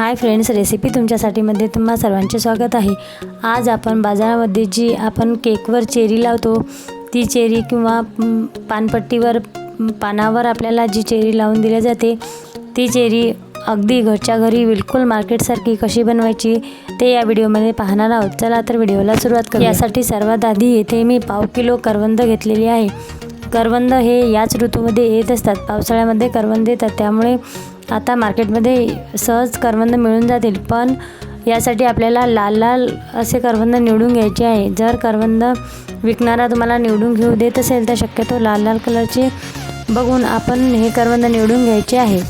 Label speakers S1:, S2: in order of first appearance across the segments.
S1: Hi friends recipe तुमच्यासाठीमध्ये तुम्हा सर्वांचे स्वागत आहे. आज आपण बाजारामध्ये जी आपण केकवर चेरी लावतो ती चेरी किंवा पानपट्टीवर पानावर आपल्याला जी चेरी लावून दिली जाते ती चेरी अगदी घरच्या घरी बिलकुल मार्केटसारखी कशी बनवायची ते या व्हिडिओमध्ये पाहणार आहोत. चला तर व्हिडिओला सुरुवात करू यासाठी सर्वात आधी येथे मी पाव किलो करवंद घेतलेली आहे. करवंद हे याच ऋतूमध्ये येत असतात. पावसाळ्यामध्ये करवंद येतात. त्यामुळे आता मार्केटमध्ये सहज करवंद मिळून जातील पण यासाठी आपल्याला लाल लाल असे करवंद निवडून घ्यायचे आहे. जर करवंद विकणारा तुम्हाला निवडून घेऊ देत असेल तर शक्यतो लाल लाल कलरचे बघून आपण हे करवंद निवडून घ्यायचे आहे.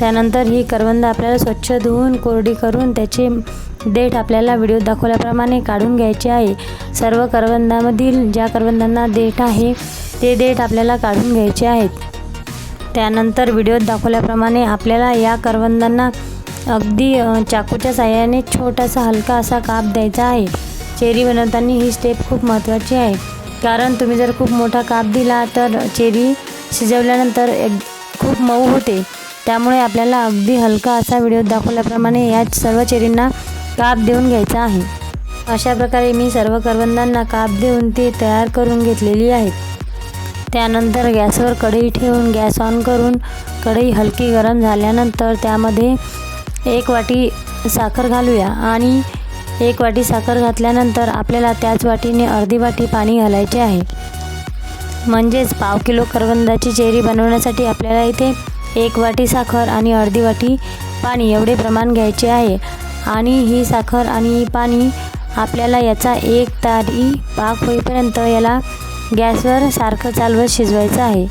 S1: त्यानंतर ही करवंद आपल्याला स्वच्छ धुवून कोरडी करून त्याचे देठ आपल्याला व्हिडिओ दाखवल्याप्रमाणे काढून घ्यायचे आहे. सर्व करवंदामधील ज्या करवंदांना देठ आहे ते देठ आपल्याला काढून घ्यायचे आहेत. त्यानंतर व्हिडिओत दाखवल्याप्रमाणे आपल्याला या करवंदांना अगदी चाकूच्या साह्याने छोटासा हलका असा काप द्यायचा आहे. चेरी बनवताना ही स्टेप खूप महत्त्वाची आहे. कारण तुम्ही जर खूप मोठा काप दिला तर चेरी शिजवल्यानंतर एक खूप मऊ होते. त्यामुळे आपल्याला अगदी हलका असा व्हिडिओ दाखवल्याप्रमाणे या सर्व चेरींना काप देऊन घ्यायचा आहे. अशा प्रकारे मी सर्व करवंदांना काप देऊन ते तयार करून घेतलेली आहेत. त्यानंतर गॅसवर कढई ठेवून गॅस ऑन करून कढई हलकी गरम झाल्यानंतर त्यामध्ये एक वाटी साखर घालूया आणि एक वाटी साखर घातल्यानंतर आपल्याला त्याच वाटीने अर्धी वाटी पाणी घालायचे आहे. म्हणजेच पाव किलो करवंदाची चेरी बनवण्यासाठी आपल्याला इथे एक वाटी साखर आणि अर्धी वाटी पाणी एवढे प्रमाण घ्यायचे आहे. आणि ही साखर आणि पाणी आपल्याला याचा एक तारी पाक होईपर्यंत याला गॅसवर सारखं चालवत शिजवायचं आहे.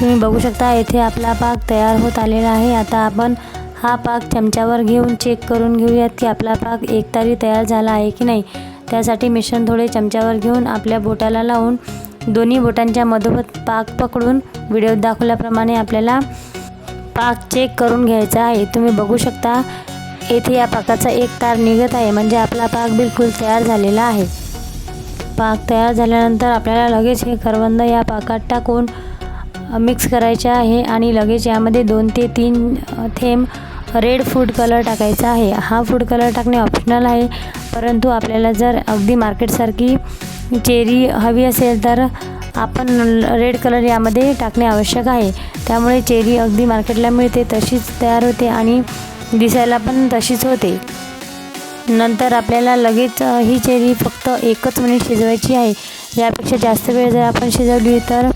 S1: तुम्ही बघू शकता येथे आपला पाक तयार होत आलेला आहे. आता आपण हा पाक चमच्यावर घेऊन चेक करून घेऊयात की आपला पाक एक तारी तयार झाला आहे की नाही. त्यासाठी मिश्रण थोडे चमच्यावर घेऊन आपल्या बोटाला लावून दोन्ही बोटांच्या मधोमध पाक पकडून व्हिडिओत दाखवल्याप्रमाणे आपल्याला पाक चेक करून घ्यायचा आहे. तुम्ही बघू शकता येथे या पाकाचा एक तार निघत आहे. म्हणजे आपला पाक बिलकुल तयार झालेला आहे. पाक तयार झाल्यानंतर आपल्याला लगेच हे करवंद या पाकात टाकून मिक्स करायचे आहे आणि लगेच यामध्ये दोन ते तीन थेंब रेड फूड कलर टाकायचा आहे. हा फूड कलर टाकणे ऑप्शनल आहे परंतु आपल्याला जर अगदी मार्केटसारखी चेरी हवी असेल तर आपण रेड कलर यामध्ये टाकणे आवश्यक आहे. त्यामुळे चेरी अगदी मार्केटला मिळते तशीच तयार होते आणि दिसायला पण तशीच होते. नंतर आपल्याला लगेच ही चेरी फक्त एकच मिनिट शिजवायची आहे. यापेक्षा जास्त वेळ जर आपण शिजवली तर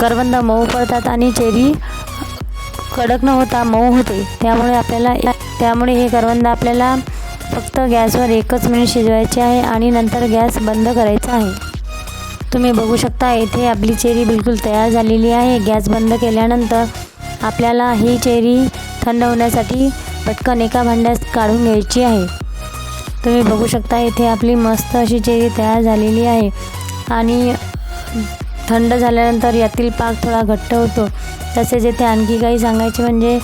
S1: करवंद मऊ पडतात आणि चेरी कडक न होता मऊ होते. त्यामुळे आपल्याला त्यामुळे हे करवंद आपल्याला फक्त गॅसवर एकच मिनिट शिजवायचे आहे आणि नंतर गॅस बंद करायचा आहे. तुम्ही बघू शकता येथे आपली चेरी बिलकुल तयार झालेली आहे. गॅस बंद केल्यानंतर आपल्याला ही चेरी थंड होण्यासाठी पटकन एका भांड्यात काढून घ्यायची आहे. तुम्ही बघू शकता इथे आपली मस्त अशी चेरी तयार झालेली आहे. आणि थंड झाल्यानंतर यातील पाक थोडा घट्ट होतो. तसेच येथे आणखी काही सांगायचे म्हणजे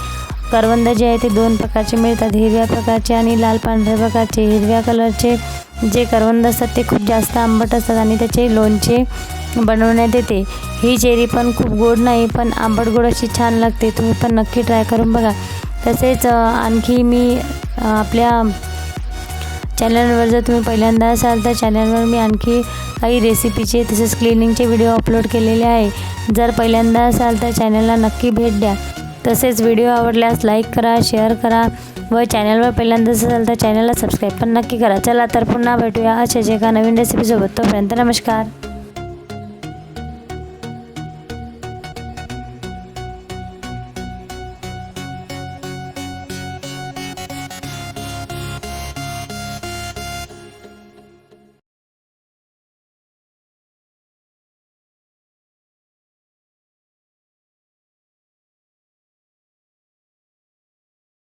S1: करवंद जे आहे ते दोन प्रकारचे मिळतात. हिरव्या प्रकारचे आणि लाल पांढऱ्या प्रकारचे. हिरव्या कलरचे जे करवंद असतात ते खूप जास्त आंबट असतात आणि त्याचे लोणचे बनवण्यात येते. ही चेरी पण खूप गोड नाही पण आंबट गोड अशी छान लागते. तुम्ही पण नक्की ट्राय करून बघा. तसेच आणखी मी आपल्या चॅनलवर जर तुम्ही पहिल्यांदा असाल तर चॅनलवर मी आणखी काही रेसिपीचे तसेच क्लिनिंगचे व्हिडिओ अपलोड केलेले आहे. जर पहिल्यांदा असाल तर चॅनलला नक्की भेट द्या. तसेच व्हिडिओ आवडल्यास लाईक करा शेअर करा व चॅनलवर पहिल्यांदाच असाल तर चॅनलला सबस्क्राईब पण नक्की करा. चला तर पुन्हा भेटूया अशाच एका नवीन रेसिपीसोबत तोपर्यंत नमस्कार.